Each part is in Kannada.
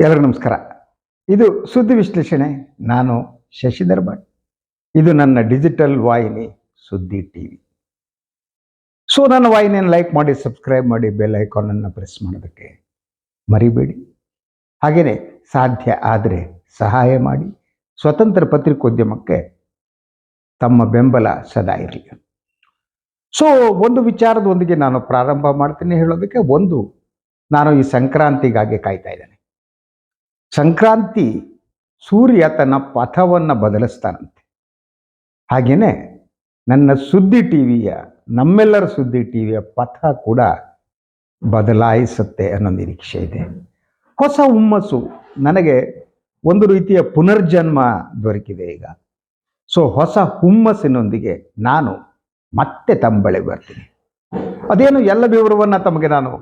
ಎಲ್ಲರಿಗೂ ನಮಸ್ಕಾರ. ಇದು ಸುದ್ದಿ ವಿಶ್ಲೇಷಣೆ. ನಾನು ಶಶಿಧರ್ ಭಟ್. ಇದು ನನ್ನ ಡಿಜಿಟಲ್ ವಾಹಿನಿ ಸುದ್ದಿ ಟಿವಿ. ಸೊ, ನನ್ನ ವಾಹಿನಿಯನ್ನು ಲೈಕ್ ಮಾಡಿ, ಸಬ್ಸ್ಕ್ರೈಬ್ ಮಾಡಿ, ಬೆಲ್ ಐಕಾನನ್ನು ಪ್ರೆಸ್ ಮಾಡೋದಕ್ಕೆ ಮರಿಬೇಡಿ. ಹಾಗೆಯೇ ಸಾಧ್ಯ ಆದರೆ ಸಹಾಯ ಮಾಡಿ. ಸ್ವತಂತ್ರ ಪತ್ರಿಕೋದ್ಯಮಕ್ಕೆ ತಮ್ಮ ಬೆಂಬಲ ಸದಾ ಇರಲಿ. ಸೊ, ಒಂದು ವಿಚಾರದೊಂದಿಗೆ ನಾನು ಪ್ರಾರಂಭ ಮಾಡ್ತೀನಿ ಹೇಳೋದಕ್ಕೆ. ಒಂದು, ನಾನು ಈ ಸಂಕ್ರಾಂತಿಗಾಗಿ ಕಾಯ್ತಾ ಇದ್ದೇನೆ. ಸಂಕ್ರಾಂತಿ ಸೂರ್ಯ ತನ್ನ ಪಥವನ್ನು ಬದಲಿಸ್ತಾನಂತೆ. ಹಾಗೆಯೇ ನನ್ನ ಸುದ್ದಿ ಟಿವಿಯ ನಮ್ಮೆಲ್ಲರ ಸುದ್ದಿ ಟಿವಿಯ ಪಥ ಕೂಡ ಬದಲಾಯಿಸುತ್ತೆ ಅನ್ನೋ ನಿರೀಕ್ಷೆ ಇದೆ. ಹೊಸ ಹುಮ್ಮಸ್ಸು ನನಗೆ ಒಂದು ರೀತಿಯ ಪುನರ್ಜನ್ಮ ದೊರಕಿದೆ ಈಗ. ಸೊ, ಹೊಸ ಹುಮ್ಮಸ್ಸಿನೊಂದಿಗೆ ನಾನು ಮತ್ತೆ ತಂಬಳೆ ಬಳಿ ಬರ್ತೀನಿ. ಅದೇನು ಎಲ್ಲ ವಿವರವನ್ನು ತಮಗೆ ನಾನು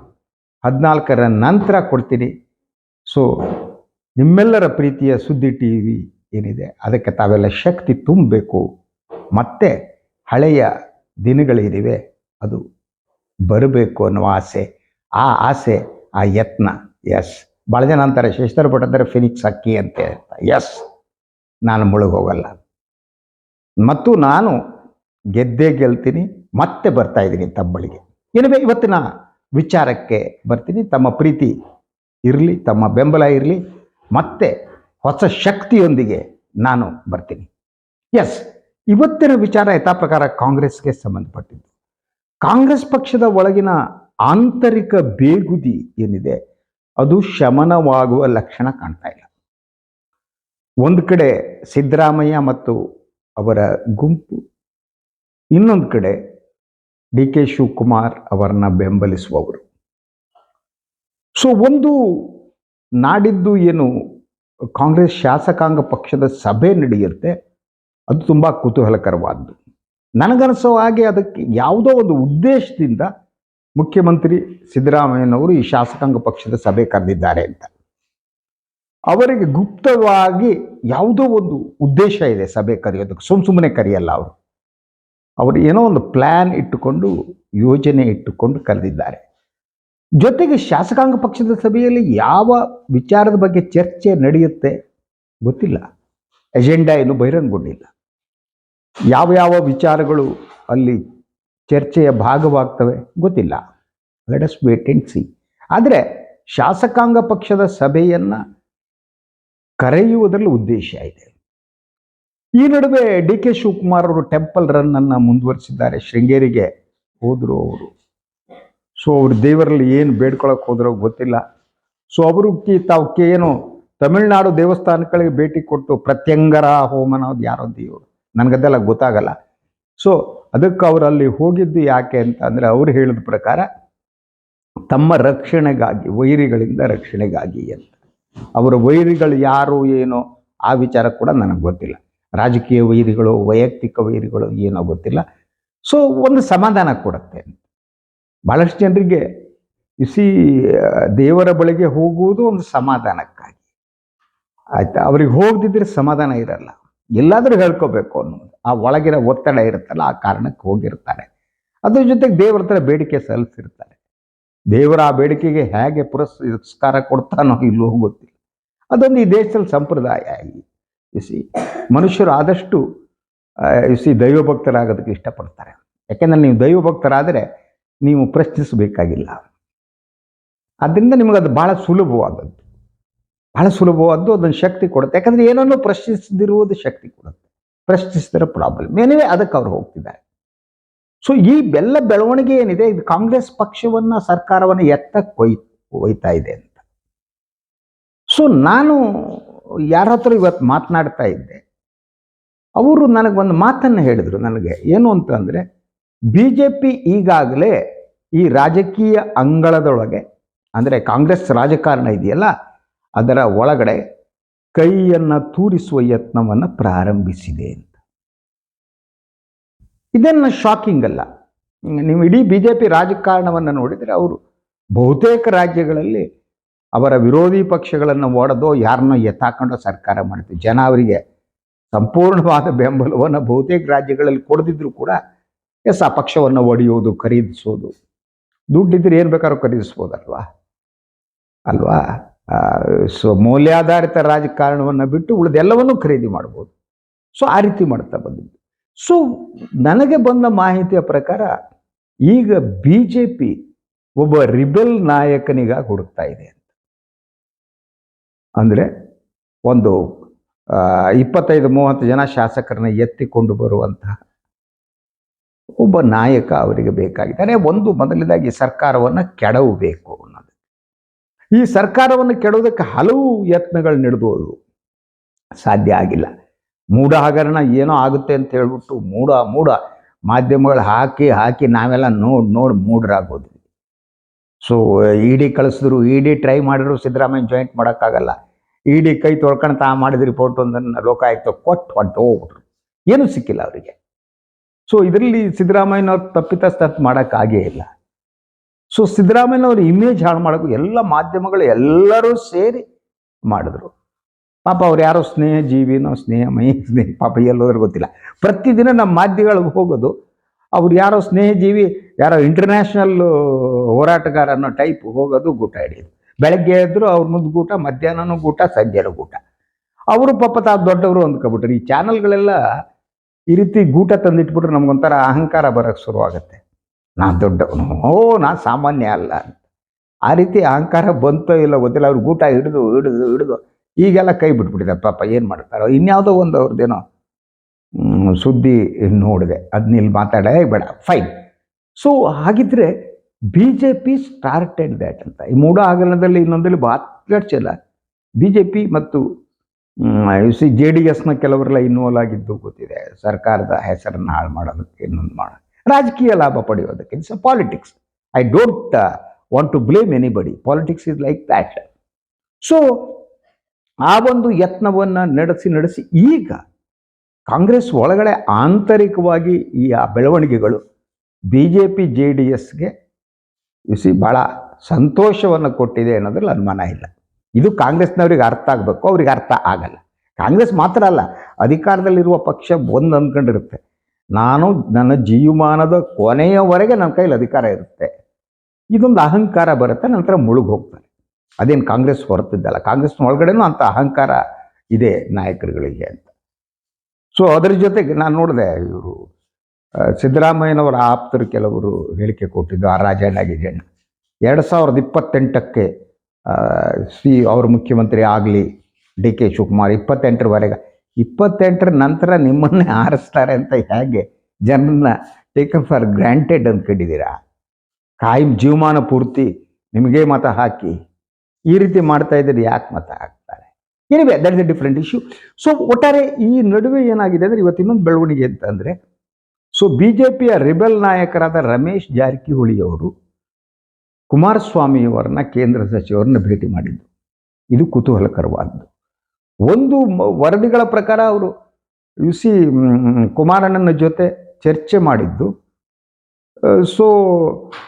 ಹದಿನಾಲ್ಕರ ನಂತರ ಕೊಡ್ತೀನಿ. ಸೊ ನಿಮ್ಮೆಲ್ಲರ ಪ್ರೀತಿಯ ಸುದ್ದಿ ಟಿ ವಿ ಏನಿದೆ? ಅದಕ್ಕೆ ತಾವೆಲ್ಲ ಶಕ್ತಿ ತುಂಬಬೇಕು. ಮತ್ತೆ ಹಳೆಯ ದಿನಗಳೇನಿವೆ ಅದು ಬರಬೇಕು ಅನ್ನೋ ಆಸೆ. ಆ ಆಸೆ, ಆ ಯತ್ನ ಎಸ್ ಭಾಳ ಜನ ಅಂತಾರೆ ಶೇಷ್ಠರ ಭಟ್ ಅಂದರೆ ಫಿನಿಕ್ಸ್ ಅಕ್ಕಿ ಅಂತೆ ಎಸ್ ನಾನು ಮುಳುಗೋಗಲ್ಲ ಮತ್ತು ನಾನು ಗೆದ್ದೇ ಗೆಲ್ತೀನಿ, ಮತ್ತೆ ಬರ್ತಾ ಇದ್ದೀನಿ ತಮ್ಮಳಿಗೆ. ಏನಿವೆ ಇವತ್ತಿನ ವಿಚಾರಕ್ಕೆ ಬರ್ತೀನಿ. ತಮ್ಮ ಪ್ರೀತಿ ಇರಲಿ, ತಮ್ಮ ಬೆಂಬಲ ಇರಲಿ. ಮತ್ತೆ ಹೊಸ ಶಕ್ತಿಯೊಂದಿಗೆ ನಾನು ಬರ್ತೀನಿ. ಎಸ್ ಇವತ್ತಿನ ವಿಚಾರ ಯಥಾ ಪ್ರಕಾರ ಕಾಂಗ್ರೆಸ್ಗೆ ಸಂಬಂಧಪಟ್ಟಿದ್ದು. ಕಾಂಗ್ರೆಸ್ ಪಕ್ಷದ ಒಳಗಿನ ಆಂತರಿಕ ಬೇಗುದಿ ಏನಿದೆ, ಅದು ಶಮನವಾಗುವ ಲಕ್ಷಣ ಕಾಣ್ತಾ ಇಲ್ಲ. ಒಂದು ಕಡೆ ಸಿದ್ದರಾಮಯ್ಯ ಮತ್ತು ಅವರ ಗುಂಪು, ಇನ್ನೊಂದು ಕಡೆ ಡಿ ಕೆ ಶಿವಕುಮಾರ್ ಅವರನ್ನ ಬೆಂಬಲಿಸುವವರು. ಸೊ ಒಂದು ನಾಡಿದ್ದು ಏನು ಕಾಂಗ್ರೆಸ್ ಶಾಸಕಾಂಗ ಪಕ್ಷದ ಸಭೆ ನಡೆಯುತ್ತೆ, ಅದು ತುಂಬ ಕುತೂಹಲಕರವಾದ್ದು. ನನಗನಿಸೋ ಹಾಗೆ ಅದಕ್ಕೆ ಯಾವುದೋ ಒಂದು ಉದ್ದೇಶದಿಂದ ಮುಖ್ಯಮಂತ್ರಿ ಸಿದ್ದರಾಮಯ್ಯನವರು ಈ ಶಾಸಕಾಂಗ ಪಕ್ಷದ ಸಭೆ ಕರೆದಿದ್ದಾರೆ ಅಂತ. ಅವರಿಗೆ ಗುಪ್ತವಾಗಿ ಯಾವುದೋ ಒಂದು ಉದ್ದೇಶ ಇದೆ ಸಭೆ ಕರೆಯೋದಕ್ಕೆ. ಸುಮ್ ಸುಮ್ಮನೆ ಕರೆಯಲ್ಲ ಅವರು. ಅವರು ಏನೋ ಒಂದು ಪ್ಲ್ಯಾನ್ ಇಟ್ಟುಕೊಂಡು, ಯೋಜನೆ ಇಟ್ಟುಕೊಂಡು ಕರೆದಿದ್ದಾರೆ. ಜೊತೆಗೆ ಶಾಸಕಾಂಗ ಪಕ್ಷದ ಸಭೆಯಲ್ಲಿ ಯಾವ ವಿಚಾರದ ಬಗ್ಗೆ ಚರ್ಚೆ ನಡೆಯುತ್ತೆ ಗೊತ್ತಿಲ್ಲ. ಎಜೆಂಡಾ ಏನು ಬಹಿರಂಗಗೊಂಡಿಲ್ಲ. ಯಾವ ಯಾವ ವಿಚಾರಗಳು ಅಲ್ಲಿ ಚರ್ಚೆಯ ಭಾಗವಾಗ್ತವೆ ಗೊತ್ತಿಲ್ಲ. Let us wait and see ಆದರೆ ಶಾಸಕಾಂಗ ಪಕ್ಷದ ಸಭೆಯನ್ನು ಕರೆಯುವುದರಲ್ಲಿ ಉದ್ದೇಶ ಇದೆ. ಈ ನಡುವೆ ಡಿ ಕೆ ಶಿವಕುಮಾರ್ ಅವರು ಟೆಂಪಲ್ ರನ್ನನ್ನು ಮುಂದುವರಿಸಿದ್ದಾರೆ. ಶೃಂಗೇರಿಗೆ ಹೋದರು ಅವರು. ಸೊ ಅವ್ರು ದೇವರಲ್ಲಿ ಏನು ಬೇಡ್ಕೊಳಕ್ಕೆ ಹೋದ್ರೋ ಗೊತ್ತಿಲ್ಲ. ಸೊ ಅವರು ಕಿ, ತಾವು ಏನು ತಮಿಳುನಾಡು ದೇವಸ್ಥಾನಗಳಿಗೆ ಭೇಟಿ ಕೊಟ್ಟು ಪ್ರತ್ಯಂಗರ ಹೋಮ ಅನ್ನೋದು ಯಾರೋ ದೇವರು. ನನಗದೆಲ್ಲ ಗೊತ್ತಾಗಲ್ಲ. ಸೊ ಅದಕ್ಕೆ ಅವರು ಅಲ್ಲಿ ಹೋಗಿದ್ದು ಯಾಕೆ ಅಂತ ಅಂದರೆ ಅವ್ರು ಹೇಳಿದ ಪ್ರಕಾರ ತಮ್ಮ ರಕ್ಷಣೆಗಾಗಿ, ವೈರಿಗಳಿಂದ ರಕ್ಷಣೆಗಾಗಿ ಅಂತ. ಅವರ ವೈರಿಗಳು ಯಾರು, ಏನೋ, ಆ ವಿಚಾರ ಕೂಡ ನನಗೆ ಗೊತ್ತಿಲ್ಲ. ರಾಜಕೀಯ ವೈರಿಗಳು, ವೈಯಕ್ತಿಕ ವೈರಿಗಳು, ಏನೋ ಗೊತ್ತಿಲ್ಲ. ಸೊ ಒಂದು ಸಮಾಧಾನ ಕೊಡುತ್ತೆ ಭಾಳಷ್ಟು ಜನರಿಗೆ ಇಸಿ ದೇವರ ಬಳಿಗೆ ಹೋಗುವುದು ಒಂದು ಸಮಾಧಾನಕ್ಕಾಗಿ. ಆಯ್ತಾ? ಅವ್ರಿಗೆ ಹೋಗದಿದ್ರೆ ಸಮಾಧಾನ ಇರಲ್ಲ. ಎಲ್ಲಾದರೂ ಹೇಳ್ಕೋಬೇಕು ಅನ್ನೋದು. ಆ ಒಳಗಿನ ಒತ್ತಡ ಇರುತ್ತಲ್ಲ, ಆ ಕಾರಣಕ್ಕೆ ಹೋಗಿರ್ತಾರೆ. ಅದ್ರ ಜೊತೆಗೆ ದೇವರ ಹತ್ರ ಬೇಡಿಕೆ ಸಲ್ಲಿಸಿರ್ತಾರೆ. ದೇವರ ಆ ಬೇಡಿಕೆಗೆ ಹೇಗೆ ಪುರಸ್ಕಾರ ಕೊಡ್ತಾನೋ ಇಲ್ಲೋ ಗೊತ್ತಿಲ್ಲ. ಅದೊಂದು ಈ ದೇಶದಲ್ಲಿ ಸಂಪ್ರದಾಯ ಇಸಿ ಮನುಷ್ಯರು ಆದಷ್ಟು ಇಸಿ ದೈವಭಕ್ತರಾಗೋದಕ್ಕೆ ಇಷ್ಟಪಡ್ತಾರೆ. ಯಾಕೆಂದರೆ ನೀವು ದೈವಭಕ್ತರಾದರೆ ನೀವು ಪ್ರಶ್ನಿಸಬೇಕಾಗಿಲ್ಲ. ಆದ್ದರಿಂದ ಅದು ಭಾಳ ಸುಲಭವಾದದ್ದು. ಭಾಳ ಸುಲಭವಾದ್ದು ಅದನ್ನು ಶಕ್ತಿ ಕೊಡುತ್ತೆ. ಯಾಕಂದರೆ ಏನನ್ನು ಪ್ರಶ್ನಿಸದಿರುವುದು ಶಕ್ತಿ ಕೊಡುತ್ತೆ. ಪ್ರಶ್ನಿಸಿದ್ರೆ ಪ್ರಾಬ್ಲಮ್ ಏನಿವೆ ಅದಕ್ಕೆ ಅವ್ರು ಹೋಗ್ತಿದ್ದಾರೆ. ಸೊ ಈ ಬೆಲ್ಲ ಬೆಳವಣಿಗೆ ಏನಿದೆ? ಇದು ಕಾಂಗ್ರೆಸ್ ಪಕ್ಷವನ್ನು, ಸರ್ಕಾರವನ್ನು ಎತ್ತಕ್ಕೆ ಕೊಯ್ ಒಯ್ತಾ ಇದೆ ಅಂತ. ಸೊ ನಾನು ಯಾರ ಹತ್ರ ಇವತ್ತು ಮಾತನಾಡ್ತಾ ಇದ್ದೆ. ಅವರು ನನಗೆ ಒಂದು ಮಾತನ್ನು ಹೇಳಿದರು ನನಗೆ. ಏನು ಅಂತಂದರೆ ಬಿ ಜೆ ಪಿ ಈಗಾಗಲೇ ಈ ರಾಜಕೀಯ ಅಂಗಳದೊಳಗೆ, ಅಂದರೆ ಕಾಂಗ್ರೆಸ್ ರಾಜಕಾರಣ ಇದೆಯಲ್ಲ, ಅದರ ಒಳಗಡೆ ಕೈಯನ್ನು ತೂರಿಸುವ ಯತ್ನವನ್ನು ಪ್ರಾರಂಭಿಸಿದೆ ಅಂತ. ಇದನ್ನು ಶಾಕಿಂಗ್ ಅಲ್ಲ. ನೀವು ಇಡೀ ಬಿ ಜೆ ಪಿ ರಾಜಕಾರಣವನ್ನು ನೋಡಿದರೆ ಅವರು ಬಹುತೇಕ ರಾಜ್ಯಗಳಲ್ಲಿ ಅವರ ವಿರೋಧಿ ಪಕ್ಷಗಳನ್ನು ಓಡೋದು ಯಾರನ್ನೋ ಎತ್ತಾಕೊಂಡು ಸರ್ಕಾರ ಮಾಡುತ್ತೆ ಜನ ಅವರಿಗೆ ಸಂಪೂರ್ಣವಾದ ಬೆಂಬಲವನ್ನು ಬಹುತೇಕ ರಾಜ್ಯಗಳಲ್ಲಿ ಕೊಡದಿದ್ರು ಕೂಡ ಎಸ್, ಆ ಪಕ್ಷವನ್ನು ಒಡೆಯೋದು ಖರೀದಿಸೋದು ದುಡ್ಡಿದ್ರೆ ಏನು ಬೇಕಾದ್ರೂ ಖರೀದಿಸ್ಬೋದಲ್ವಾ? ಅಲ್ವಾ? ಸೊ ಮೌಲ್ಯಾಧಾರಿತ ರಾಜಕಾರಣವನ್ನು ಬಿಟ್ಟು ಉಳಿದೆಲ್ಲವನ್ನೂ ಖರೀದಿ ಮಾಡ್ಬೋದು. ಸೊ ಆ ರೀತಿ ಮಾಡ್ತಾ ಬಂದಿದ್ದು. ಸೊ ನನಗೆ ಬಂದ ಮಾಹಿತಿಯ ಪ್ರಕಾರ ಈಗ ಬಿ ಜೆ ಪಿ ಒಬ್ಬ ರಿಬೆಲ್ ನಾಯಕನಿಗಾಗಿ ಹುಡುಕ್ತಾ ಇದೆ ಅಂತ. ಅಂದರೆ ಒಂದು ಇಪ್ಪತ್ತೈದು, ಮೂವತ್ತು ಜನ ಶಾಸಕರನ್ನ ಎತ್ತಿಕೊಂಡು ಬರುವಂತಹ ಒಬ್ಬ ನಾಯಕ ಅವರಿಗೆ ಬೇಕಾಗಿದ್ದಾರೆ. ಒಂದು ಮೊದಲನೇದಾಗಿ ಸರ್ಕಾರವನ್ನು ಕೆಡವಬೇಕು ಅನ್ನೋದು. ಈ ಸರ್ಕಾರವನ್ನು ಕೆಡೋದಕ್ಕೆ ಹಲವು ಯತ್ನಗಳು ನಡೆದೋದು ಸಾಧ್ಯ ಆಗಿಲ್ಲ. ಮೂಢ ಹಗರಣ ಏನೋ ಆಗುತ್ತೆ ಅಂತ ಹೇಳ್ಬಿಟ್ಟು ಮೂಢ ಮೂಢ ಮಾಧ್ಯಮಗಳು ಹಾಕಿ ಹಾಕಿ ನಾವೆಲ್ಲ ನೋಡಿ ನೋಡಿ ಮೂಢರಾಗೋದು ಸೊ, ಇ ಡಿ ಕಳಿಸಿದ್ರು ಡಿ ಟ್ರೈ ಮಾಡಿದ್ರು ಸಿದ್ದರಾಮಯ್ಯ ಜಾಯಿಂಟ್ ಮಾಡೋಕ್ಕಾಗಲ್ಲ. ಇಡಿ ಕೈ ತೊಳ್ಕೊಂಡು ತಾ ಮಾಡಿದ ರಿಪೋರ್ಟ್ ಒಂದನ್ನು ಲೋಕಾಯುಕ್ತ ಕೊಟ್ಟು ಹೊಂಟು ಹೋಗ್ಬಿಟ್ರು ಏನೂ ಸಿಕ್ಕಿಲ್ಲ ಅವರಿಗೆ. ಸೊ ಇದರಲ್ಲಿ ಸಿದ್ದರಾಮಯ್ಯನವ್ರು ತಪ್ಪಿತಸ್ಥ ಮಾಡೋಕ್ಕಾಗೇ ಇಲ್ಲ. ಸೊ ಸಿದ್ದರಾಮಯ್ಯನವ್ರ ಇಮೇಜ್ ಹಾಳು ಮಾಡೋಕ್ಕೂ ಎಲ್ಲ ಮಾಧ್ಯಮಗಳು ಎಲ್ಲರೂ ಸೇರಿ ಮಾಡಿದ್ರು. ಪಾಪ ಅವ್ರು ಯಾರೋ ಸ್ನೇಹ ಜೀವಿನೋ ಸ್ನೇಹಮಯಿ ಸ್ನೇಹ, ಪಾಪ ಎಲ್ಲೋದ್ರ ಗೊತ್ತಿಲ್ಲ. ಪ್ರತಿದಿನ ನಮ್ಮ ಮಾಧ್ಯಮಗಳಿಗೆ ಹೋಗೋದು, ಅವ್ರು ಯಾರೋ ಸ್ನೇಹಜೀವಿ, ಯಾರೋ ಇಂಟರ್ನ್ಯಾಷನಲ್ ಹೋರಾಟಗಾರ ಅನ್ನೋ ಟೈಪ್ ಹೋಗೋದು ಗೂಟ ಹಿಡಿಯೋದು ಬೆಳಗ್ಗೆ ಎದ್ದರು ಅವ್ರ ಮುಂದೆ ಗೂಟ, ಮಧ್ಯಾಹ್ನನೂ ಗೂಟ, ಸಂಜೆನೂ ಗೂಟ. ಅವರು ಪಾಪ ತಾವು ದೊಡ್ಡವರು ಅಂದ್ಕೊಬಿಟ್ರು. ಈ ಚಾನಲ್ಗಳೆಲ್ಲ ಈ ರೀತಿ ಗೂಟ ತಂದಿಟ್ಬಿಟ್ರೆ ನಮಗೊಂಥರ ಅಹಂಕಾರ ಬರೋಕ್ಕೆ ಶುರುವಾಗುತ್ತೆ. ನಾನು ದೊಡ್ಡವನು ಓ, ನಾನು ಸಾಮಾನ್ಯ ಅಲ್ಲ ಅಂತ. ಆ ರೀತಿ ಅಹಂಕಾರ ಬಂತೋ ಇಲ್ಲ ಗೊತ್ತಿಲ್ಲ, ಅವ್ರು ಗೂಟ ಹಿಡಿದು ಹಿಡಿದು ಹಿಡಿದು ಈಗೆಲ್ಲ ಕೈ ಬಿಟ್ಬಿಟ್ಟಿದೆ. ಪಾಪ ಏನು ಮಾಡ್ತಾರೋ, ಇನ್ಯಾವುದೋ ಒಂದು ಅವ್ರದ್ದೇನೋ ಸುದ್ದಿ ನೋಡಿದೆ. ಅದನ್ನ ಇಲ್ಲಿ ಮಾತಾಡೇ ಬೇಡ ಫೈನ್ ಸೊ ಹಾಗಿದ್ರೆ B J P started that ಅಂತ. ಈ ಮೂಡ ಆಗಲದಲ್ಲಿ ಇನ್ನೊಂದಲ್ಲಿ ಮಾತಾಡ್ಸಿಲ್ಲ ಬಿ ಜೆ ಪಿ ಮತ್ತು ಸಿ ಜೆ ಡಿ ಎಸ್ನ ಕೆಲವರೆಲ್ಲ ಇನ್ವಾಲ್ವ್ ಆಗಿದ್ದು ಗೊತ್ತಿದೆ. ಸರ್ಕಾರದ ಹೆಸರನ್ನು ಹಾಳು ಮಾಡೋದಕ್ಕೆ ಇನ್ನೊಂದು ಮಾಡ ರಾಜಕೀಯ ಲಾಭ ಪಡೆಯೋದಕ್ಕೆ. It's a politics I don't want to blame anybody politics is like that so ಆ ಒಂದು ಯತ್ನವನ್ನು ನಡೆಸಿ ನಡೆಸಿ ಈಗ ಕಾಂಗ್ರೆಸ್ ಒಳಗಡೆ ಆಂತರಿಕವಾಗಿ ಈ ಆ ಬೆಳವಣಿಗೆಗಳು B J P J D ಎಸ್ಗೆ ಸಿ ಭಾಳ ಸಂತೋಷವನ್ನು ಕೊಟ್ಟಿದೆ ಅನ್ನೋದ್ರಲ್ಲಿ ಅನುಮಾನ ಇಲ್ಲ. ಇದು ಕಾಂಗ್ರೆಸ್ನವ್ರಿಗೆ ಅರ್ಥ ಆಗಬೇಕು, ಅವ್ರಿಗೆ ಅರ್ಥ ಆಗಲ್ಲ. ಕಾಂಗ್ರೆಸ್ ಮಾತ್ರ ಅಲ್ಲ, ಅಧಿಕಾರದಲ್ಲಿರುವ ಪಕ್ಷ ಒಂದು ಅಂದ್ಕೊಂಡಿರುತ್ತೆ ನಾನು ನನ್ನ ಜೀವಮಾನದ ಕೊನೆಯವರೆಗೆ ನನ್ನ ಕೈಲಿ ಅಧಿಕಾರ ಇರುತ್ತೆ. ಇದೊಂದು ಅಹಂಕಾರ ಬರುತ್ತೆ, ನಂತರ ಮುಳುಗು ಹೋಗ್ತಾರೆ. ಅದೇನು ಕಾಂಗ್ರೆಸ್ ಹೊರತಿದ್ದಲ್ಲ, ಕಾಂಗ್ರೆಸ್ನ ಒಳಗಡೆನೂ ಅಂಥ ಅಹಂಕಾರ ಇದೆ ನಾಯಕರುಗಳಿಗೆ ಅಂತ. ಸೊ ಅದರ ಜೊತೆಗೆ ನಾನು ನೋಡಿದೆ, ಇವರು ಸಿದ್ದರಾಮಯ್ಯನವರ ಆಪ್ತರು ಕೆಲವರು ಹೇಳಿಕೆ ಕೊಟ್ಟಿದ್ದು, ಆ ರಾಜಣ್ಣ ಗಿಜಣ್ಣ ಎರಡು ಸಾವಿರದ ಇಪ್ಪತ್ತೆಂಟಕ್ಕೆ ಸಿ ಅವರು ಮುಖ್ಯಮಂತ್ರಿ ಆಗಲಿ, ಡಿ ಕೆ ಶಿವಕುಮಾರ್ ಇಪ್ಪತ್ತೆಂಟರವರೆಗೆ ಇಪ್ಪತ್ತೆಂಟರ ನಂತರ ನಿಮ್ಮನ್ನೇ ಆರಿಸ್ತಾರೆ ಅಂತ ಹೇಗೆ ಜನರನ್ನ ಟೇಕನ್ ಫಾರ್ ಗ್ರಾಂಟೆಡ್ ಅಂದ್ಕೊಂಡಿದ್ದೀರಾ ಕಾಯಂ ಜೀವಮಾನ ಪೂರ್ತಿ ನಿಮಗೆ ಮತ ಹಾಕಿ ಈ ರೀತಿ ಮಾಡ್ತಾ ಇದ್ದರೆ ಯಾಕೆ ಮತ ಹಾಕ್ತಾರೆ? Anyway that is a different issue so ಒಟ್ಟಾರೆ ಈ ನಡುವೆ ಏನಾಗಿದೆ ಅಂದರೆ ಇವತ್ತು ಇನ್ನೊಂದು ಬೆಳವಣಿಗೆ ಅಂತಂದರೆ ಸೊ ಬಿ ಜೆ ಪಿಯ ರಿಬೆಲ್ ನಾಯಕರಾದ ರಮೇಶ್ ಜಾರಕಿಹೊಳಿ ಅವರು ಕುಮಾರಸ್ವಾಮಿಯವರನ್ನ ಕೇಂದ್ರ ಸಚಿವರನ್ನ ಭೇಟಿ ಮಾಡಿದ್ದು. ಇದು ಕುತೂಹಲಕರವಾದ್ದು ಒಂದು ವರದಿಗಳ ಪ್ರಕಾರ ಅವರು ಯು ಸಿ ಕುಮಾರಣ್ಣನ ಜೊತೆ ಚರ್ಚೆ ಮಾಡಿದ್ದು. ಸೊ,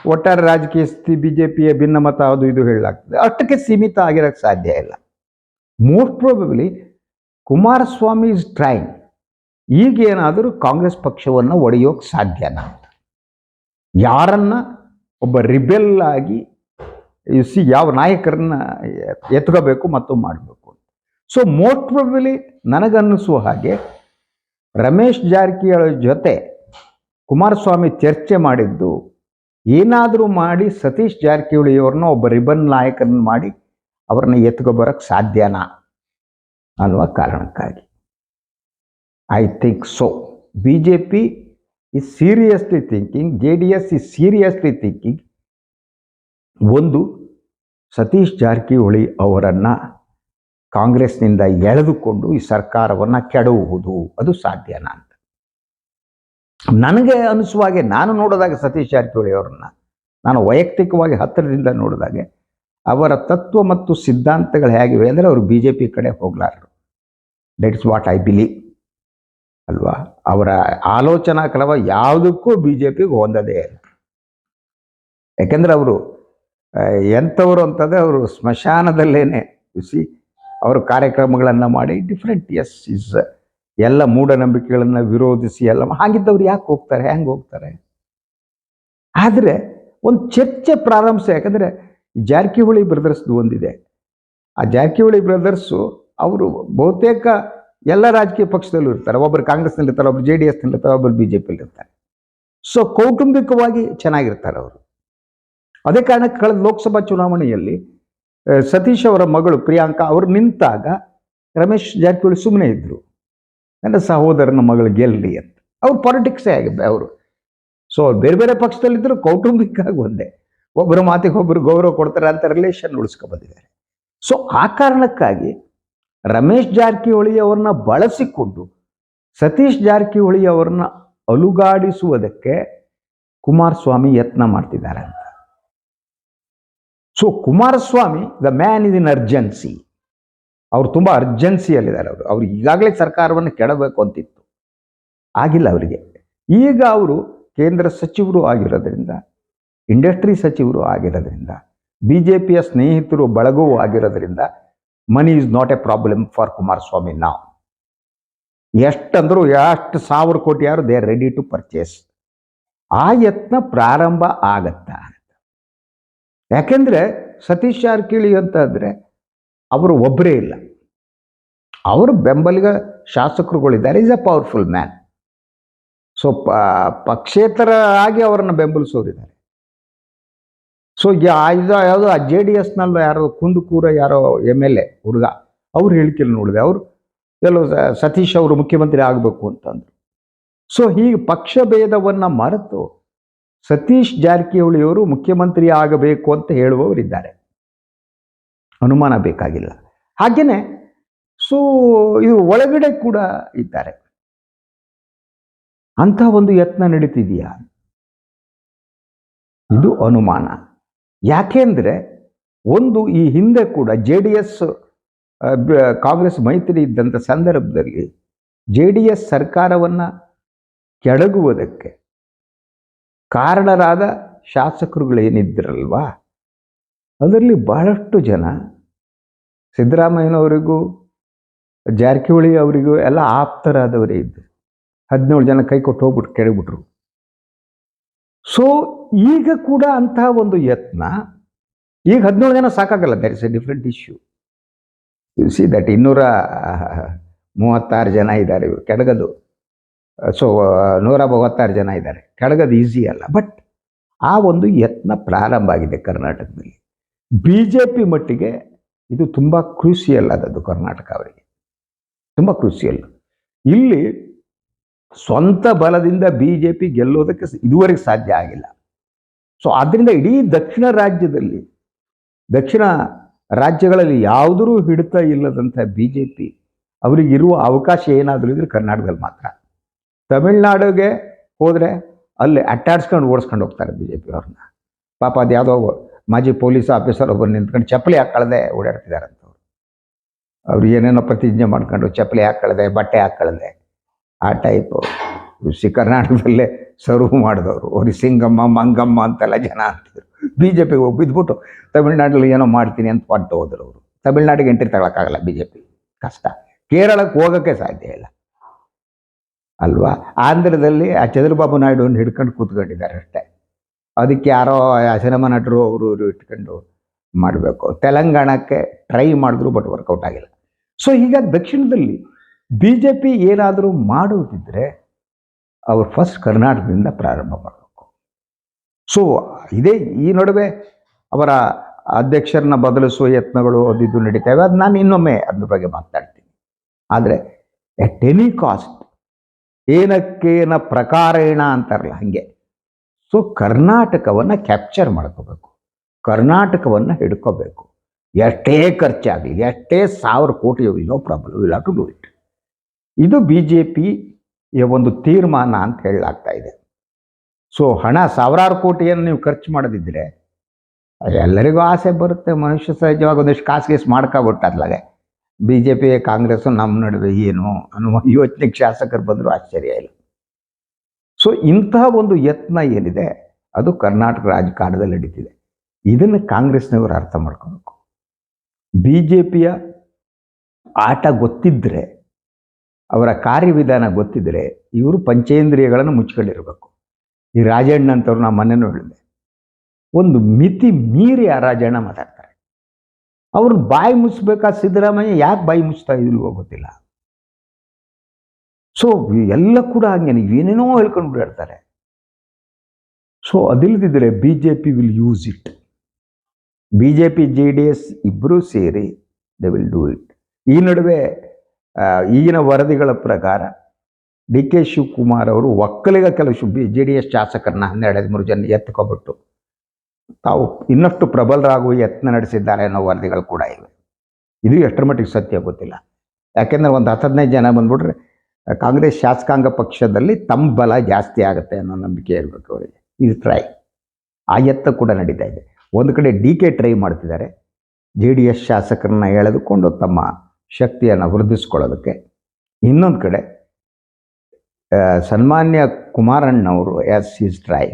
ಒಟ್ಟಾರೆ ರಾಜಕೀಯ ಸ್ಥಿತಿ ಬಿ ಜೆ ಪಿಯ ಭಿನ್ನಮತ ಅದು ಇದು ಹೇಳಲಾಗ್ತದೆ. ಅಷ್ಟಕ್ಕೆ ಸೀಮಿತ ಆಗಿರೋಕ್ಕೆ ಸಾಧ್ಯ ಇಲ್ಲ. Most probably Kumaraswamy is train. ಈಗೇನಾದರೂ Congress ಪಕ್ಷವನ್ನು ಒಡೆಯೋಕೆ ಸಾಧ್ಯನಾ ಅಂತ. ಯಾರನ್ನ ಒಬ್ಬ ರಿಬೆಲ್ ಆಗಿ ಸಿ ಯಾವ ನಾಯಕರನ್ನ ಎತ್ಕೋಬೇಕು ಮತ್ತು ಮಾಡಬೇಕು ಸೊ ಮೋಸ್ಟ್ ಪ್ರಾಬಲಿ ನನಗನ್ನಿಸುವ ಹಾಗೆ ರಮೇಶ್ ಜಾರಕಿಹೊಳಿ ಜೊತೆ ಕುಮಾರಸ್ವಾಮಿ ಚರ್ಚೆ ಮಾಡಿದ್ದು ಏನಾದರೂ ಮಾಡಿ ಸತೀಶ್ ಜಾರಕಿಹೊಳಿಯವ್ರನ್ನ ಒಬ್ಬ ರಿಬನ್ ನಾಯಕರನ್ನ ಮಾಡಿ ಅವ್ರನ್ನ ಎತ್ಕೊಬರಕ್ಕೆ ಸಾಧ್ಯನಾ ಅನ್ನುವ ಕಾರಣಕ್ಕಾಗಿ. I think so B J P is seriously thinking J D S is seriously thinking ಒಂದು ಸತೀಶ್ ಜಾರಕಿಹೊಳಿ ಅವರನ್ನು ಕಾಂಗ್ರೆಸ್ನಿಂದ ಎಳೆದುಕೊಂಡು ಈ ಸರ್ಕಾರವನ್ನು ಕೆಡವುವುದು ಅದು ಸಾಧ್ಯನಾ ಅಂತ. ನನಗೆ ಅನಿಸುವ ಹಾಗೆ ನಾನು ನೋಡಿದಾಗ ಸತೀಶ್ ಜಾರಕಿಹೊಳಿ ಅವರನ್ನು, ನಾನು ವೈಯಕ್ತಿಕವಾಗಿ ಹತ್ತಿರದಿಂದ ನೋಡಿದಾಗೆ ಅವರ ತತ್ವ ಮತ್ತು ಸಿದ್ಧಾಂತಗಳು ಹೇಗಿವೆ ಅಂದರೆ ಅವರು ಬಿ ಜೆ ಪಿ ಕಡೆ ಹೋಗಲಾರರು. That is what I believe ಅಲ್ವಾ? ಅವರ ಆಲೋಚನಾ ಕ್ರಮ ಯಾವುದಕ್ಕೂ ಬಿ ಜೆ ಪಿಗೆ ಹೊಂದದೇ ಇಲ್ಲ. ಯಾಕೆಂದ್ರೆ ಅವರು ಎಂಥವರು ಅಂತಂದರೆ ಅವರು ಸ್ಮಶಾನದಲ್ಲೇನೆ ಸಿ ಅವರು ಕಾರ್ಯಕ್ರಮಗಳನ್ನು ಮಾಡಿ ಡಿಫ್ರೆಂಟ್ ಎಸ್ ಇಸ್ ಎಲ್ಲ ಮೂಢನಂಬಿಕೆಗಳನ್ನು ವಿರೋಧಿಸಿ ಎಲ್ಲ ಹಾಗಿದ್ದವ್ರು ಯಾಕೆ ಹೋಗ್ತಾರೆ ಹೆಂಗೆ ಹೋಗ್ತಾರೆ? ಆದರೆ ಒಂದು ಚರ್ಚೆ ಪ್ರಾರಂಭಿಸ, ಯಾಕಂದರೆ ಜಾರಕಿಹೊಳಿ ಬ್ರದರ್ಸ್ದು ಒಂದಿದೆ. ಆ ಜಾರಕಿಹೊಳಿ ಬ್ರದರ್ಸು ಅವರು ಬಹುತೇಕ ಎಲ್ಲ ರಾಜಕೀಯ ಪಕ್ಷದಲ್ಲೂ ಇರ್ತಾರೆ. ಒಬ್ಬರು ಕಾಂಗ್ರೆಸ್ನಲ್ಲಿ ಇರ್ತಾರೆ ಒಬ್ಬರು ಜೆ ಡಿ ಎಸ್ನಲ್ಲಿ ಇರ್ತಾರೆ ಒಬ್ಬರು ಬಿ ಜೆ ಇರ್ತಾರೆ. ಸೊ ಕೌಟುಂಬಿಕವಾಗಿ ಚೆನ್ನಾಗಿರ್ತಾರೆ ಅವರು. ಅದೇ ಕಾರಣಕ್ಕೆ ಕಳೆದ ಲೋಕಸಭಾ ಚುನಾವಣೆಯಲ್ಲಿ ಸತೀಶ್ ಅವರ ಮಗಳು ಪ್ರಿಯಾಂಕಾ ಅವರು ನಿಂತಾಗ ರಮೇಶ್ ಜಾರಕಿಹೊಳಿ ಸುಮ್ಮನೆ ಇದ್ರು. ನನ್ನ ಸಹೋದರನ ಮಗಳು ಗೆಲ್ಲಿ ಅಂತ. ಅವ್ರು ಪಾಲಿಟಿಕ್ಸೇ ಆಗಿದ್ದೆ ಅವರು. ಸೊ ಅವ್ರು ಬೇರೆ ಬೇರೆ ಪಕ್ಷದಲ್ಲಿದ್ದರು ಕೌಟುಂಬಿಕವಾಗಿ ಒಂದೇ. ಒಬ್ಬರ ಮಾತಿಗೆ ಒಬ್ಬರು ಗೌರವ ಕೊಡ್ತಾರೆ ಅಂತ ರಿಲೇಷನ್ ಉಳಿಸ್ಕೊಬಂದಿದ್ದಾರೆ ಸೊ ಆ ಕಾರಣಕ್ಕಾಗಿ ರಮೇಶ್ ಜಾರಕಿಹೊಳಿ ಅವರನ್ನ ಬಳಸಿಕೊಂಡು ಸತೀಶ್ ಜಾರಕಿಹೊಳಿ ಅವರನ್ನ ಅಲುಗಾಡಿಸುವುದಕ್ಕೆ ಕುಮಾರಸ್ವಾಮಿ ಯತ್ನ ಮಾಡ್ತಿದ್ದಾರೆ ಅಂತ. So Kumaraswamy the man is in urgency ಅವ್ರು ತುಂಬ ಅರ್ಜೆನ್ಸಿಯಲ್ಲಿದ್ದಾರೆ ಅವರು. ಅವ್ರು ಈಗಾಗಲೇ ಸರ್ಕಾರವನ್ನು ಕೆಡಬೇಕು ಅಂತಿತ್ತು. ಆಗಿಲ್ಲ ಅವರಿಗೆ. ಈಗ ಅವರು ಕೇಂದ್ರ ಸಚಿವರು ಆಗಿರೋದ್ರಿಂದ ಇಂಡಸ್ಟ್ರಿ ಸಚಿವರು ಆಗಿರೋದ್ರಿಂದ ಬಿ ಜೆ ಪಿಯ ಸ್ನೇಹಿತರು ಬಳಗವೂ ಆಗಿರೋದ್ರಿಂದ money is not a problem for Kumaraswamy ನಾವು ಎಷ್ಟಂದ್ರು ಎಷ್ಟು ಸಾವಿರ ಕೋಟಿ ಯಾರು they are ready to purchase ಆ ಯತ್ನ ಪ್ರಾರಂಭ ಆಗತ್ತಾ. ಯಾಕೆಂದ್ರೆ ಸತೀಶ್ ಜಾರಕಿಹೊಳಿ ಅಂತ ಅಂದ್ರೆ ಅವರು ಒಬ್ಬರೇ ಇಲ್ಲ. ಅವರು ಬೆಂಬಲಿಗ ಶಾಸಕರುಗಳಿದ್ದಾರೆ is a powerful man so ಪಕ್ಷೇತರ ಆಗಿ ಅವರನ್ನು ಬೆಂಬಲಿಸೋರಿದ್ದಾರೆ. ಸೊ ಇದು ಯಾವುದೋ ಆ ಜೆ ಡಿ ಎಸ್ನಲ್ಲೂ ಯಾರೋ ಕುಂದುಕೂರ ಯಾರೋ ಎಂ ಎಲ್ ಎ ಹುಡುಗ, ಅವ್ರು ಹೇಳ್ಕಿಲ್ಲ ನೋಡಿದೆ. ಅವರು ಎಲ್ಲೋ ಸತೀಶ್ ಅವರು ಮುಖ್ಯಮಂತ್ರಿ ಆಗಬೇಕು ಅಂತಂದರು. ಸೊ ಹೀಗೆ ಪಕ್ಷ ಭೇದವನ್ನು ಮರೆತು ಸತೀಶ್ ಜಾರಕಿಹೊಳಿಯವರು ಮುಖ್ಯಮಂತ್ರಿ ಆಗಬೇಕು ಅಂತ ಹೇಳುವವರಿದ್ದಾರೆ ಅನುಮಾನ ಬೇಕಾಗಿಲ್ಲ. ಹಾಗೇನೆ, ಸೊ, ಇದು ಒಳಗಡೆ ಕೂಡ ಇದ್ದಾರೆ. ಅಂಥ ಒಂದು ಯತ್ನ ನಡೀತಿದೆಯಾ? ಇದು ಅನುಮಾನ. ಯಾಕೆಂದ್ರೆ ಒಂದು ಈ ಹಿಂದೆ ಕೂಡ ಜೆ ಡಿ ಎಸ್ ಕಾಂಗ್ರೆಸ್ ಮೈತ್ರಿ ಇದ್ದಂಥ ಸಂದರ್ಭದಲ್ಲಿ ಜೆ ಡಿ ಎಸ್ ಸರ್ಕಾರವನ್ನು ಕೆಡಗುವುದಕ್ಕೆ ಕಾರಣರಾದ ಶಾಸಕರುಗಳೇನಿದ್ದರಲ್ವಾ ಅದರಲ್ಲಿ ಬಹಳಷ್ಟು ಜನ ಸಿದ್ದರಾಮಯ್ಯನವರಿಗೂ, ಜಾರಕಿಹೊಳಿ ಅವರಿಗೂ ಎಲ್ಲ ಆಪ್ತರಾದವರೇ ಇದ್ದರು. ಹದಿನೇಳು ಜನ ಕೈ ಕೊಟ್ಟು ಹೋಗ್ಬಿಟ್ಟು ಕೆಳಗ್ಬಿಟ್ರು ಸೊ ಈಗ ಕೂಡ ಅಂತಹ ಒಂದು ಯತ್ನ, ಈಗ ಹದಿನೇಳು ಜನ ಸಾಕಾಗಲ್ಲ that is a different issue you see that ಇನ್ನೂರ ಮೂವತ್ತಾರು ಜನ ಇದ್ದಾರೆ ಇವರು ಕೆಳಗದು ಸೊ ನೂರ ಮೂವತ್ತಾರು ಜನ ಇದ್ದಾರೆ. ಕೆಳಗದು ಈಸಿ ಅಲ್ಲ. ಬಟ್ ಆ ಒಂದು ಯತ್ನ ಪ್ರಾರಂಭ ಆಗಿದೆ ಕರ್ನಾಟಕದಲ್ಲಿ. ಬಿ ಜೆ ಪಿ ಮಟ್ಟಿಗೆ ಇದು ತುಂಬ ಕ್ರೂಸಿಯಲ್ ಆದದ್ದು ಕರ್ನಾಟಕ ಅವರಿಗೆ. ತುಂಬ ಕ್ರೂಸಿಯಲ್ ಇಲ್ಲಿ ಸ್ವಂತ ಬಲದಿಂದ ಬಿ ಜೆ ಪಿ ಗೆಲ್ಲೋದಕ್ಕೆ ಇದುವರೆಗೆ ಸಾಧ್ಯ ಆಗಿಲ್ಲ. ಸೊ ಆದ್ದರಿಂದ ಇಡೀ ದಕ್ಷಿಣ ರಾಜ್ಯದಲ್ಲಿ, ದಕ್ಷಿಣ ರಾಜ್ಯಗಳಲ್ಲಿ ಯಾವುದರೂ ಹಿಡಿತ ಇಲ್ಲದಂಥ ಬಿ ಜೆ ಪಿ ಅವರಿಗಿರುವ ಅವಕಾಶ ಏನಾದರೂ ಇದ್ರೆ ಕರ್ನಾಟಕದಲ್ಲಿ ಮಾತ್ರ. ತಮಿಳ್ನಾಡಿಗೆ ಹೋದರೆ ಅಲ್ಲಿ ಅಟ್ಟಾಡ್ಸ್ಕೊಂಡು ಓಡಿಸ್ಕೊಂಡು ಹೋಗ್ತಾರೆ ಬಿ ಜೆ ಪಿ ಅವ್ರನ್ನ. ಪಾಪ ಅದು ಯಾವುದೋ ಮಾಜಿ ಪೊಲೀಸ್ ಆಫೀಸರ್ ಒಬ್ಬರು ನಿಂತ್ಕೊಂಡು ಚಪ್ಪಲಿ ಹಾಕಳದೆ ಓಡಾಡ್ತಿದ್ದಾರೆ ಅಂತ ಅವ್ರು. ಏನೇನೋ ಪ್ರತಿಜ್ಞೆ ಮಾಡ್ಕೊಂಡು ಚಪ್ಪಲಿ ಹಾಕ್ಕೊಳ್ಳದೆ ಬಟ್ಟೆ ಹಾಕಳದೆ, ಆ ಟೈಪು ಸಿ ಕರ್ನಾಟಕದಲ್ಲೇ ಸರ್ವ್ ಮಾಡಿದವರು. ಅವ್ರಿಗೆ ಸಿಂಗಮ್ಮ, ಮಂಗಮ್ಮ ಅಂತೆಲ್ಲ ಜನ ಅಂತಿದ್ರು. ಬಿ ಜೆ ಪಿಗೆ ಹೋಗಿ ಬಿದ್ದುಬಿಟ್ಟು ತಮಿಳ್ನಾಡಲ್ಲಿ ಏನೋ ಮಾಡ್ತೀನಿ ಅಂತ ಹೊಂಟು ಹೋದ್ರು ಅವರು. ತಮಿಳ್ನಾಡಿಗೆ ಎಂಟ್ರಿ ತಗೊಳಕ್ಕಾಗಲ್ಲ ಬಿ ಜೆ ಪಿ ಕಷ್ಟ. ಕೇರಳಕ್ಕೆ ಹೋಗೋಕ್ಕೆ ಸಾಧ್ಯ ಇಲ್ಲ. ಅಲ್ವಾ? ಆಂಧ್ರದಲ್ಲಿ ಆ ಚಂದ್ರಬಾಬು ನಾಯ್ಡು ಹಿಡ್ಕೊಂಡು ಕೂತ್ಕೊಂಡಿದ್ದಾರೆ ಅಷ್ಟೇ. ಅದಕ್ಕೆ ಯಾರೋ ಸಿನಿಮಾ ನಟರು ಅವರು ಇವರು ಇಟ್ಕೊಂಡು ಮಾಡಬೇಕು. ತೆಲಂಗಾಣಕ್ಕೆ ಟ್ರೈ ಮಾಡಿದ್ರು ಬಟ್ ವರ್ಕೌಟ್ ಆಗಿಲ್ಲ. ಸೊ ಹೀಗಾಗಿ ದಕ್ಷಿಣದಲ್ಲಿ ಬಿ ಜೆ ಪಿ ಏನಾದರೂ ಮಾಡುವುದಿದ್ರೆ ಅವರು ಫಸ್ಟ್ ಕರ್ನಾಟಕದಿಂದ ಪ್ರಾರಂಭ ಮಾಡಬೇಕು. ಸೊ ಇದೇ ಈ ನಡುವೆ ಅವರ ಅಧ್ಯಕ್ಷರನ್ನ ಬದಲಿಸುವ ಯತ್ನಗಳು ಅದು ಇದು ನಡೀತವೆ. ಅದು ನಾನು ಇನ್ನೊಮ್ಮೆ ಅದ್ರ ಬಗ್ಗೆ ಮಾತಾಡ್ತೀನಿ. ಆದರೆ ಎಟ್ ಎನಿ ಕಾಸ್ಟ್ ಏನಕ್ಕೇನ ಪ್ರಕಾರೇಣ ಅಂತಾರಲ್ಲ ಹಾಗೆ. ಸೊ ಕರ್ನಾಟಕವನ್ನು ಕ್ಯಾಪ್ಚರ್ ಮಾಡ್ಕೋಬೇಕು. ಕರ್ನಾಟಕವನ್ನು ಹಿಡ್ಕೋಬೇಕು. ಎಷ್ಟೇ ಖರ್ಚಾಗಲಿ, ಎಷ್ಟೇ ಸಾವಿರ crore no problem will to do it ಇದು ಬಿ ಜೆ ಪಿಯ ಒಂದು ತೀರ್ಮಾನ ಅಂತ ಹೇಳಲಾಗ್ತಾ ಇದೆ. ಸೊ ಹಣ ಸಾವಿರಾರು ಕೋಟಿಯನ್ನು ನೀವು ಖರ್ಚು ಮಾಡದಿದ್ದರೆ ಎಲ್ಲರಿಗೂ ಆಸೆ ಬರುತ್ತೆ. ಮನುಷ್ಯ ಸಹಜವಾಗಿ ಒಂದಿಷ್ಟು ಕಾಸು ಗೀಸು ಬಿ ಜೆ ಪಿ ಕಾಂಗ್ರೆಸ್ಸು ನಮ್ಮ ನಡುವೆ ಏನು ಅನ್ನುವ ಯೋಚನೆಗೆ ಶಾಸಕರು ಬಂದರೂ ಆಶ್ಚರ್ಯ ಇಲ್ಲ. ಸೊ ಇಂತಹ ಒಂದು ಯತ್ನ ಏನಿದೆ, ಅದು ಕರ್ನಾಟಕ ರಾಜಕಾರಣದಲ್ಲಿ ನಡೀತಿದೆ. ಇದನ್ನು ಕಾಂಗ್ರೆಸ್ನವರು ಅರ್ಥ ಮಾಡ್ಕೋಬೇಕು. ಬಿ ಜೆ ಪಿಯ ಆಟ ಗೊತ್ತಿದ್ದರೆ ಅವರ ಕಾರ್ಯವಿಧಾನ ಗೊತ್ತಿದ್ದರೆ ಇವರು ಪಂಚೇಂದ್ರಿಯಗಳನ್ನು ಮುಚ್ಕೊಂಡಿರಬೇಕು. ಈ ರಾಜಣ್ಣ ಅಂತವ್ರು ನಾ ಮನೆಯೂ ಹೇಳಿದೆ ಒಂದು ಮಿತಿ ಮೀರಿ ಆ ರಾಜಣ್ಣ ಮಾತಾಡ್ತಾರೆ. ಅವ್ರು ಬಾಯಿ ಮುಚ್ಚಬೇಕಾ ಸಿದ್ದರಾಮಯ್ಯ? ಯಾಕೆ ಬಾಯಿ ಮುಚ್ತಾ ಇಲ್ವೋ ಗೊತ್ತಿಲ್ಲ. ಸೊ ಎಲ್ಲ ಕೂಡ ಹಂಗೆ ಏನೇನೋ ಹೇಳ್ಕೊಂಡು ಬಿಡಾಡ್ತಾರೆ so ಅದಿಲ್ದಿದ್ರೆ B J P will use it B J P J D S ಇಬ್ಬರೂ ಸೇರಿ ದೇ ವಿಲ್ ಡೂ ಇಟ್ ಈ ನಡುವೆ ಈಗಿನ ವರದಿಗಳ ಪ್ರಕಾರ ಡಿ ಕೆ ಶಿವಕುಮಾರ್ ಅವರು ಒಕ್ಕಲಿಗ ಕೆಲವು ಬಿ ಜೆ ಡಿ ಎಸ್ ಶಾಸಕರನ್ನ ಹನ್ನೆರಡು ಹದಿಮೂರು ಜನ ಎತ್ಕೊಬಿಟ್ಟು ತಾವು ಇನ್ನಷ್ಟು ಪ್ರಬಲರಾಗುವ ಯತ್ನ ನಡೆಸಿದ್ದಾರೆ ಅನ್ನೋ ವರದಿಗಳು ಕೂಡ ಇವೆ. ಇದು ಎಷ್ಟರ ಮಟ್ಟಿಗೆ ಸತ್ಯ ಗೊತ್ತಿಲ್ಲ. ಯಾಕೆಂದರೆ ಒಂದು ಹತ್ತು ಹದಿನೈದು ಜನ ಬಂದ್ಬಿಟ್ರೆ ಕಾಂಗ್ರೆಸ್ ಶಾಸಕಾಂಗ ಪಕ್ಷದಲ್ಲಿ ತಮ್ಮ ಬಲ ಜಾಸ್ತಿ ಆಗುತ್ತೆ ಅನ್ನೋ ನಂಬಿಕೆ ಇರಬೇಕು ಅವರಿಗೆ. ಇದು ಟ್ರೈ ಆ ಯತ್ನ ಕೂಡ ನಡೀತಾ ಇದೆ. ಒಂದು ಕಡೆ ಡಿ ಕೆ ಟ್ರೈ ಮಾಡ್ತಿದ್ದಾರೆ. ಜೆ ಡಿ ಎಸ್ ಶಾಸಕರನ್ನ ಎಳೆದುಕೊಂಡು ತಮ್ಮ ಶಕ್ತಿಯನ್ನು ವೃದ್ಧಿಸ್ಕೊಳ್ಳೋದಕ್ಕೆ. ಇನ್ನೊಂದು ಕಡೆ ಸನ್ಮಾನ್ಯ ಕುಮಾರಣ್ಣವರು S is try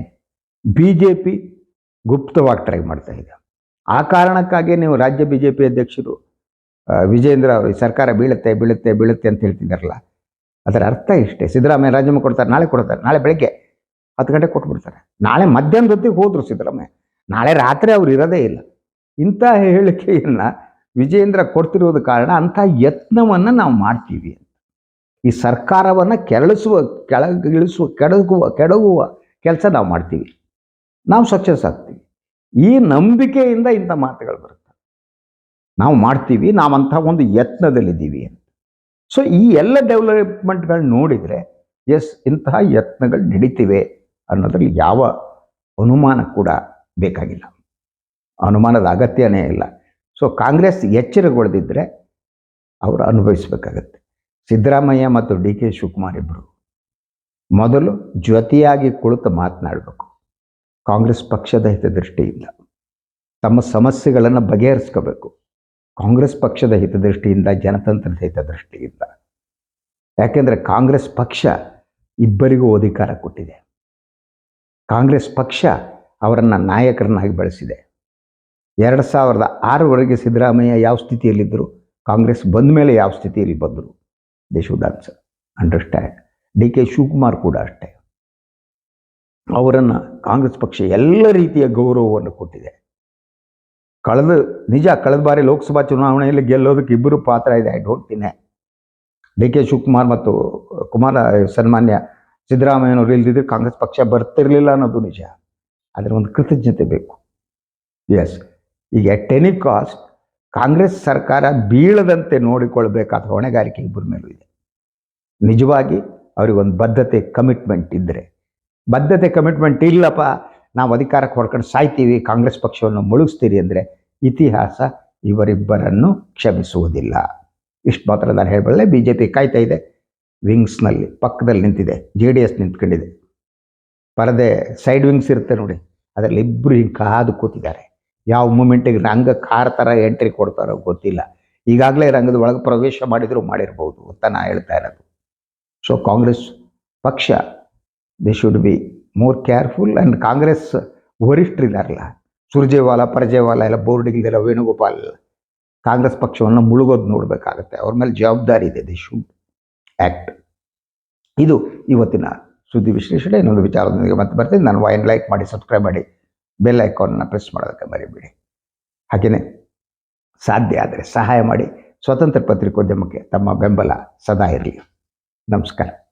B J P ಗುಪ್ತವಾಗಿ ಟ್ರೈ ಮಾಡ್ತಾ ಇದೆ ಆ ಕಾರಣಕ್ಕಾಗಿ ನೀವು ರಾಜ್ಯ ಬಿ ಜೆ ಪಿ ಅಧ್ಯಕ್ಷರು ವಿಜೇಂದ್ರ ಅವರು ಸರ್ಕಾರ ಬೀಳುತ್ತೆ ಬೀಳುತ್ತೆ ಬೀಳುತ್ತೆ ಅಂತ ಹೇಳ್ತಿದ್ದಾರಲ್ಲ, ಅದರ ಅರ್ಥ ಇಷ್ಟೇ. ಸಿದ್ದರಾಮಯ್ಯ ರಾಜೀನಾಮೆ ಕೊಡ್ತಾರೆ, ನಾಳೆ ಕೊಡ್ತಾರೆ, ನಾಳೆ ಬೆಳಗ್ಗೆ ಹತ್ತು ಗಂಟೆ ಕೊಟ್ಬಿಡ್ತಾರೆ. ನಾಳೆ ಮಧ್ಯಾಹ್ನದೊತ್ತಿಗೆ ಹೋದ್ರು ಸಿದ್ದರಾಮಯ್ಯ. ನಾಳೆ ರಾತ್ರಿ ಅವ್ರು ಇರೋದೇ ಇಲ್ಲ. ಇಂಥ ಹೇಳಿಕೆಯನ್ನು ವಿಜೇಂದ್ರ ಕೊಡ್ತಿರೋದು ಕಾರಣ ಅಂಥ ಯತ್ನವನ್ನು ನಾವು ಮಾಡ್ತೀವಿ ಈ ಸರ್ಕಾರವನ್ನು ಕೆರಳಿಸುವ, ಕೆಳಗಿಳಿಸುವ, ಕೆಡಗುವ ಕೆಡಗುವ ಕೆಲಸ ನಾವು ಮಾಡ್ತೀವಿ. ನಾವು ಸಕ್ಸಸ್ ಆಗ್ತೀವಿ ಈ ನಂಬಿಕೆಯಿಂದ ಇಂಥ ಮಾತುಗಳು ಬರುತ್ತೆ. ನಾವು ಮಾಡ್ತೀವಿ, ನಾವಂಥ ಒಂದು ಯತ್ನದಲ್ಲಿದ್ದೀವಿ ಅಂತ. ಸೊ ಈ ಎಲ್ಲ ಡೆವಲಪ್ಮೆಂಟ್ಗಳು ನೋಡಿದರೆ ಎಸ್ ಇಂತಹ ಯತ್ನಗಳು ನಡೀತಿವೆ ಅನ್ನೋದ್ರಲ್ಲಿ ಯಾವ ಅನುಮಾನ ಕೂಡ ಬೇಕಾಗಿಲ್ಲ. ಅನುಮಾನದ ಅಗತ್ಯನೇ ಇಲ್ಲ. ಸೊ ಕಾಂಗ್ರೆಸ್ ಎಚ್ಚರಗೊಳ್ದಿದ್ರೆ ಅವರು ಅನುಭವಿಸಬೇಕಾಗತ್ತೆ. ಸಿದ್ದರಾಮಯ್ಯ ಮತ್ತು ಡಿ ಕೆ ಶಿವಕುಮಾರ್ ಇಬ್ಬರು ಮೊದಲು ಜೊತೆಯಾಗಿ ಕುಳಿತು ಮಾತನಾಡಬೇಕು. ಕಾಂಗ್ರೆಸ್ ಪಕ್ಷದ ಹಿತದೃಷ್ಟಿಯಿಂದ. ತಮ್ಮ ಸಮಸ್ಯೆಗಳನ್ನು ಬಗೆಹರಿಸ್ಕೋಬೇಕು. ಕಾಂಗ್ರೆಸ್ ಪಕ್ಷದ ಹಿತದೃಷ್ಟಿಯಿಂದ, ಜನತಂತ್ರದ ಹಿತದೃಷ್ಟಿಯಿಂದ. ಯಾಕೆಂದರೆ ಕಾಂಗ್ರೆಸ್ ಪಕ್ಷ ಇಬ್ಬರಿಗೂ ಅಧಿಕಾರ ಕೊಟ್ಟಿದೆ. ಕಾಂಗ್ರೆಸ್ ಪಕ್ಷ ಅವರನ್ನು ನಾಯಕರನ್ನಾಗಿ ಬೆಳೆಸಿದೆ. ಎರಡು ಸಾವಿರದ ಆರವರೆಗೆ ಸಿದ್ದರಾಮಯ್ಯ ಯಾವ ಸ್ಥಿತಿಯಲ್ಲಿದ್ದರು? ಕಾಂಗ್ರೆಸ್ ಬಂದ ಮೇಲೆ ಯಾವ ಸ್ಥಿತಿಯಲ್ಲಿ ಬಂದರು? They should understand D K Shivakumar ಕೂಡ ಅಷ್ಟೇ. ಅವರನ್ನು ಕಾಂಗ್ರೆಸ್ ಪಕ್ಷ ಎಲ್ಲ ರೀತಿಯ ಗೌರವವನ್ನು ಕೊಟ್ಟಿದೆ. ಕಳೆದ, ನಿಜ ಕಳೆದ ಬಾರಿ ಲೋಕಸಭಾ ಚುನಾವಣೆಯಲ್ಲಿ ಗೆಲ್ಲೋದಕ್ಕೆ ಇಬ್ಬರು ಪಾತ್ರ ಇದೆ. I don't think D K Shivakumar ಮತ್ತು ಕುಮಾರ, ಸನ್ಮಾನ್ಯ ಸಿದ್ದರಾಮಯ್ಯನವರು ಇಲ್ದಿದ್ರೆ ಕಾಂಗ್ರೆಸ್ ಪಕ್ಷ ಬರ್ತಿರಲಿಲ್ಲ ಅನ್ನೋದು ನಿಜ. ಅದರ ಒಂದು ಕೃತಜ್ಞತೆ ಬೇಕು. ಎಸ್ ಈಗ ಎಟ್ ಎನಿ ಕಾಸ್ಟ್ ಕಾಂಗ್ರೆಸ್ ಸರ್ಕಾರ ಬೀಳದಂತೆ ನೋಡಿಕೊಳ್ಬೇಕಾದ ಹೊಣೆಗಾರಿಕೆ ಇಬ್ಬರ ಮೇಲೂ ಇದೆ. ನಿಜವಾಗಿ ಅವರಿಗೊಂದು ಬದ್ಧತೆ ಕಮಿಟ್ಮೆಂಟ್ ಇದ್ದರೆ ಬದ್ಧತೆ ಕಮಿಟ್ಮೆಂಟ್ ಇಲ್ಲಪ್ಪ, ನಾವು ಅಧಿಕಾರಕ್ಕೆ ಹೊಡ್ಕೊಂಡು ಸಾಯ್ತೀವಿ, ಕಾಂಗ್ರೆಸ್ ಪಕ್ಷವನ್ನು ಮುಳುಗಿಸ್ತೀರಿ ಅಂದರೆ ಇತಿಹಾಸ ಇವರಿಬ್ಬರನ್ನು ಕ್ಷಮಿಸುವುದಿಲ್ಲ. ಇಷ್ಟು ಮಾತ್ರ ನಾನು ಹೇಳಬಲ್ಲೆ ಬಿ ಜೆ ಪಿ ಕಾಯ್ತಾ ಇದೆ ವಿಂಗ್ಸ್ನಲ್ಲಿ ಪಕ್ಕದಲ್ಲಿ ನಿಂತಿದೆ ಜೆ ಡಿ ಎಸ್ ನಿಂತ್ಕೊಂಡಿದೆ. ಪರದೆ ಸೈಡ್ ವಿಂಗ್ಸ್ ಇರುತ್ತೆ ನೋಡಿ, ಅದರಲ್ಲಿ ಇಬ್ಬರು ಹಿಂಗೆ ಕಾದು ಕೂತಿದ್ದಾರೆ. ಯಾವ ಮೂಮೆಂಟಿಗೆ ರಂಗ ಕಾರ್ ಥರ ಎಂಟ್ರಿ ಕೊಡ್ತಾರೋ ಗೊತ್ತಿಲ್ಲ. ಈಗಾಗಲೇ ರಂಗದ ಒಳಗೆ ಪ್ರವೇಶ ಮಾಡಿದರೂ ಮಾಡಿರ್ಬೋದು ಅಂತ ನಾ ಹೇಳ್ತಾ ಇರೋದು. ಸೊ ಕಾಂಗ್ರೆಸ್ ಪಕ್ಷ they should be more careful and Congress ವರಿಷ್ಠರಿದ್ದಾರಲ್ಲ Surjewala, ಪರ್ಜೇವಾಲ ಎಲ್ಲ ಬೋರ್ಡಿಂಗ್ದೆಲ್ಲ ವೇಣುಗೋಪಾಲ್ ಕಾಂಗ್ರೆಸ್ ಪಕ್ಷವನ್ನು ಮುಳುಗೋದು ನೋಡಬೇಕಾಗತ್ತೆ. ಅವ್ರ ಮೇಲೆ ಜವಾಬ್ದಾರಿ ಇದೆ. ದೇ ಶುಡ್ ಆ್ಯಕ್ಟ್ ಇದು ಇವತ್ತಿನ ಸುದ್ದಿ ವಿಶ್ಲೇಷಣೆ. ಇನ್ನೊಂದು ವಿಚಾರದೊಂದಿಗೆ ಮತ್ತೆ ಬರ್ತೀನಿ. ನಾನು ವೈನ್ ಲೈಕ್ ಮಾಡಿ ಸಬ್ಸ್ಕ್ರೈಬ್ ಮಾಡಿ. ಬೆಲ್ ಐಕಾನ್ನ ಪ್ರೆಸ್ ಮಾಡೋದಕ್ಕೆ ಮರಿಬೇಡಿ. ಹಾಗೆಯೇ ಸಾಧ್ಯ ಆದರೆ ಸಹಾಯ ಮಾಡಿ. ಸ್ವತಂತ್ರ ಪತ್ರಿಕೋದ್ಯಮಕ್ಕೆ ತಮ್ಮ ಬೆಂಬಲ ಸದಾ ಇರಲಿ. ನಮಸ್ಕಾರ.